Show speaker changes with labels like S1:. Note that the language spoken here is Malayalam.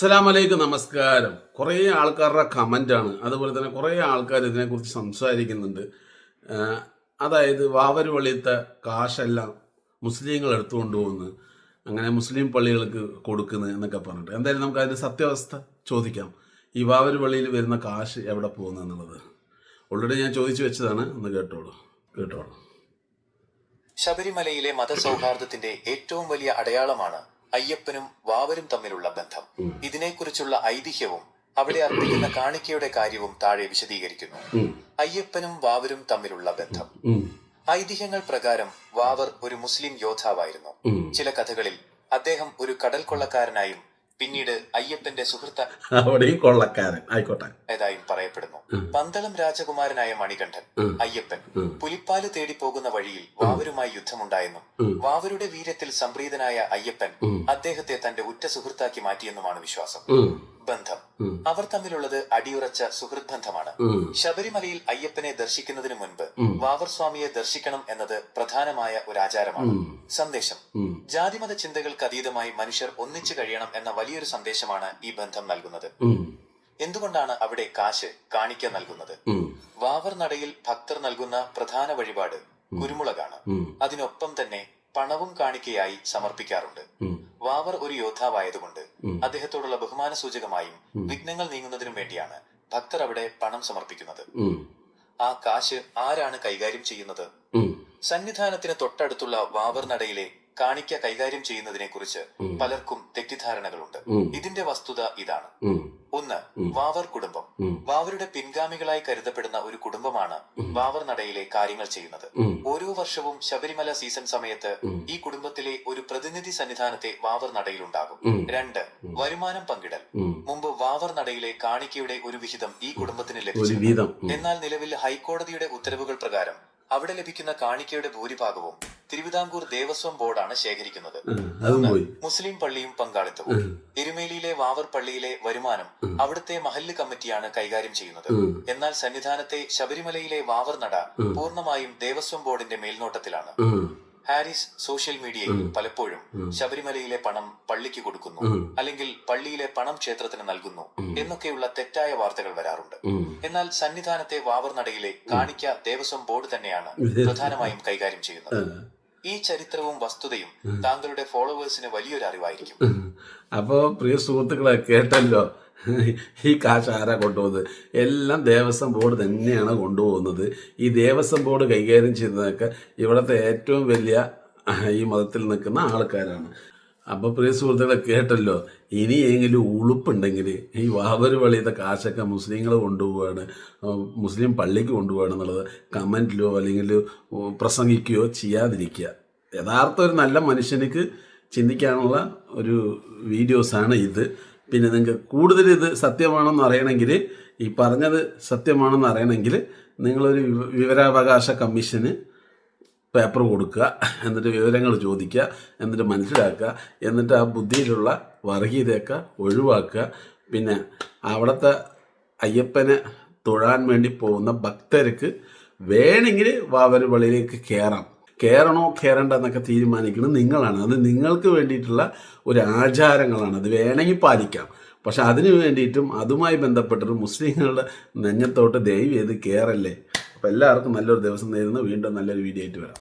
S1: അസ്സലാമലൈക്കും നമസ്കാരം. കുറേ ആൾക്കാരുടെ കമന്റാണ് അതുപോലെ തന്നെ കുറേ ആൾക്കാർ ഇതിനെക്കുറിച്ച് സംസാരിക്കുന്നുണ്ട്. അതായത് വാവര് പള്ളിയത്തെ കാശെല്ലാം മുസ്ലിങ്ങൾ എടുത്തുകൊണ്ട് പോകുന്നു. അങ്ങനെ മുസ്ലിം പള്ളികൾക്ക് കൊടുക്കുന്നു എന്നൊക്കെ പറഞ്ഞിട്ട്. എന്തായാലും നമുക്ക് അതിന്റെ സത്യാവസ്ഥ ചോദിക്കാം. ഈ വാവര് പള്ളിയിൽ വരുന്ന കാശ് എവിടെ പോകുന്നു എന്നുള്ളത്. ഓൾറെഡി ഞാൻ ചോദിച്ചു വെച്ചതാണ്. ഒന്ന് കേട്ടോളൂ. കേട്ടോളൂ.
S2: ശബരിമലയിലെ മതസൗഹാർദ്ദത്തിന്റെ ഏറ്റവും വലിയ അടയാളമാണ് അയ്യപ്പനും വാവരും തമ്മിലുള്ള ബന്ധം. ഇതിനെക്കുറിച്ചുള്ള ഐതിഹ്യവും അവിടെ അർപ്പിക്കുന്ന കാണിക്കയുടെ കാര്യവും താഴെ വിശദീകരിക്കുന്നു. അയ്യപ്പനും വാവരും തമ്മിലുള്ള ബന്ധം. ഐതിഹ്യങ്ങൾ പ്രകാരം വാവർ ഒരു മുസ്ലിം യോദ്ധാവായിരുന്നു. ചില കഥകളിൽ അദ്ദേഹം ഒരു കടൽ കൊള്ളക്കാരനായും പിന്നീട് അയ്യപ്പന്റെ സുഹൃത്ത
S1: അവിടെയും കൊള്ളക്കാരൻ. ആയിക്കോട്ടെ.
S2: ഏതായും പറയപ്പെടുന്നു. പന്തളം രാജകുമാരനായ മണികണ്ഠൻ അയ്യപ്പൻ. പുലിപ്പാൽ തേടി പോകുന്ന വഴിയിൽ വാവരുമായി യുദ്ധമുണ്ടായെന്നും. വാവരുടെ വീര്യത്തിൽ സംപ്രീതനായ അയ്യപ്പൻ അദ്ദേഹത്തെ തന്റെ ഉറ്റ സുഹൃത്താക്കി മാറ്റിയെന്നുമാണ് വിശ്വാസം. ബന്ധം അവർ തമ്മിലുള്ളത് അടിയുറച്ച സുഹൃത് ബന്ധമാണ് ശബരിമലയിൽ അയ്യപ്പനെ ദർശിക്കുന്നതിന് മുൻപ് വാവർ സ്വാമിയെ ദർശിക്കണം എന്നത് പ്രധാനമായ ഒരു ആചാരമാണ് സന്ദേശം. ജാതിമത ചിന്തകൾക്ക് അതീതമായി മനുഷ്യർ ഒന്നിച്ചു കഴിയണം എന്ന വലിയൊരു സന്ദേശമാണ് ഈ ബന്ധം നൽകുന്നത്. എന്തുകൊണ്ടാണ് അവിടെ കാശ് കാണിക്ക നൽകുന്നത്? വാവർ നടയിൽ ഭക്തർ നൽകുന്ന പ്രധാന വഴിപാട് കുരുമുളകാണ്. അതിനൊപ്പം തന്നെ പണവും കാണിക്കയായി സമർപ്പിക്കാറുണ്ട്. വാവർ ഒരു യോദ്ധാവായതുകൊണ്ട്. അദ്ദേഹത്തോടുള്ള ബഹുമാന സൂചകമായും വിഘ്നങ്ങൾ നീങ്ങുന്നതിനും വേണ്ടിയാണ് ഭക്തർ അവിടെ പണം സമർപ്പിക്കുന്നത്. ആ കാശ് ആരാണ് കൈകാര്യം ചെയ്യുന്നത്? സന്നിധാനത്തിന് തൊട്ടടുത്തുള്ള വാവർ നടയിലെ കാണിക്ക കൈകാര്യം ചെയ്യുന്നതിനെ കുറിച്ച് പലർക്കും തെറ്റിദ്ധാരണകളുണ്ട്. ഇതിന്റെ വസ്തുത ഇതാണ്. ഒന്ന് വാവർ കുടുംബം. വാവരുടെ പിൻഗാമികളായി കരുതപ്പെടുന്ന ഒരു കുടുംബമാണ് വാവർ നടയിലെ കാര്യങ്ങൾ ചെയ്യുന്നത്. ഓരോ വർഷവും ശബരിമല സീസൺ സമയത്ത് ഈ കുടുംബത്തിലെ ഒരു പ്രതിനിധി സന്നിധാനത്തെ വാവർ നടയിലുണ്ടാകും.
S1: ഉണ്ടാകും
S2: രണ്ട് വരുമാനം പങ്കിടൽ. മുമ്പ് വാവർ നടയിലെ കാണിക്കയുടെ ഒരു വിഹിതം ഈ കുടുംബത്തിന് ലഭിച്ചു എന്നാൽ നിലവിൽ ഹൈക്കോടതിയുടെ ഉത്തരവുകൾ പ്രകാരം അവിടെ ലഭിക്കുന്ന കാണിക്കയുടെ ഭൂരിഭാഗവും തിരുവിതാംകൂർ ദേവസ്വം ബോർഡാണ് ശേഖരിക്കുന്നത്. മുസ്ലിം പള്ളിയും പങ്കാളിത്തവും. എരുമേലിയിലെ വാവർ പള്ളിയിലെ വരുമാനം അവിടുത്തെ മഹല്ല് കമ്മിറ്റിയാണ് കൈകാര്യം ചെയ്യുന്നത്. എന്നാൽ സന്നിധാനത്തെ ശബരിമലയിലെ വാവർ നട പൂർണമായും ദേവസ്വം ബോർഡിന്റെ മേൽനോട്ടത്തിലാണ്. ഹാരിസ് സോഷ്യൽ മീഡിയയിൽ പലപ്പോഴും ശബരിമലയിലെ പണം പള്ളിക്ക് കൊടുക്കുന്നു അല്ലെങ്കിൽ പള്ളിയിലെ പണം ക്ഷേത്രത്തിന് നൽകുന്നു എന്നൊക്കെയുള്ള തെറ്റായ വാർത്തകൾ വരാറുണ്ട്. എന്നാൽ സന്നിധാനത്തെ വാവർനടയിലെ കാണിക്ക ദേവസ്വം ബോർഡ് തന്നെയാണ് പ്രധാനമായും കൈകാര്യം ചെയ്യുന്നത്. ഈ ചരിത്രവും വസ്തുതയും താങ്കളുടെ ഫോളോവേഴ്സിന് വലിയൊരു അറിവായിരിക്കും.
S1: അപ്പോൾ അപ്പോ പ്രിയ സുഹൃത്തുക്കളെ കേട്ടല്ലോ ഈ കാശ് ആരാ കൊണ്ടുപോകുന്നത്? എല്ലാം ദേവസ്വം ബോർഡ് തന്നെയാണ് കൊണ്ടുപോകുന്നത്. ഈ ദേവസ്വം ബോർഡ് കൈകാര്യം ചെയ്യുന്നതൊക്കെ ഇവിടുത്തെ ഏറ്റവും വലിയ ഈ മതത്തിൽ നിൽക്കുന്ന ആൾക്കാരാണ്. അപ്പോൾ പ്രിയ സുഹൃത്തുക്കളെ കേട്ടല്ലോ? ഇനിയെങ്കിലും ഉളുപ്പുണ്ടെങ്കിൽ ഈ വാവര് വളിയത്തെ കാശൊക്കെ മുസ്ലിങ്ങൾ കൊണ്ടുപോവാണ്. മുസ്ലിം പള്ളിക്ക് കൊണ്ടുപോവാണ് എന്നുള്ളത് കമന്റിലോ അല്ലെങ്കിൽ പ്രസംഗിക്കുകയോ ചെയ്യാതിരിക്കുക. യഥാർത്ഥ ഒരു നല്ല മനുഷ്യനിക്ക് ചിന്തിക്കാനുള്ള ഒരു വീഡിയോസാണ് ഇത്. പിന്നെ നിങ്ങൾക്ക് കൂടുതൽ ഇത് സത്യമാണെന്ന് അറിയണമെങ്കിൽ ഈ പറഞ്ഞത് സത്യമാണെന്ന് അറിയണമെങ്കിൽ നിങ്ങളൊരു വിവ- വിവരാവകാശ കമ്മീഷന് പേപ്പർ കൊടുക്കുക എന്നിട്ട് വിവരങ്ങൾ ചോദിക്കുക എന്നിട്ട് മനസ്സിലാക്കുക എന്നിട്ട് ആ ബുദ്ധിയിലുള്ള വർഗീയതയൊക്കെ ഒഴിവാക്കുക. പിന്നെ അവിടുത്തെ അയ്യപ്പനെ തൊഴാൻ വേണ്ടി പോകുന്ന ഭക്തർക്ക് വേണമെങ്കിൽ വാവരുപള്ളിയിലേക്ക് കയറാം. കയറണോ കയറണ്ട എന്നൊക്കെ തീരുമാനിക്കുന്നത് നിങ്ങളാണ്. അത് നിങ്ങൾക്ക് വേണ്ടിയിട്ടുള്ള ഒരു ആചാരങ്ങളാണ്. അത് വേണമെങ്കിൽ പാലിക്കാം. പക്ഷെ അതിന് വേണ്ടിയിട്ടും അതുമായി ബന്ധപ്പെട്ടൊരു മുസ്ലിങ്ങളുടെ നെഞ്ഞത്തോട്ട് ദൈവം ചെയ്ത് കയറല്ലേ അപ്പോൾ എല്ലാവർക്കും നല്ലൊരു ദിവസം നേരുന്നു. വീണ്ടും നല്ലൊരു വീഡിയോ ആയിട്ട് വരാം.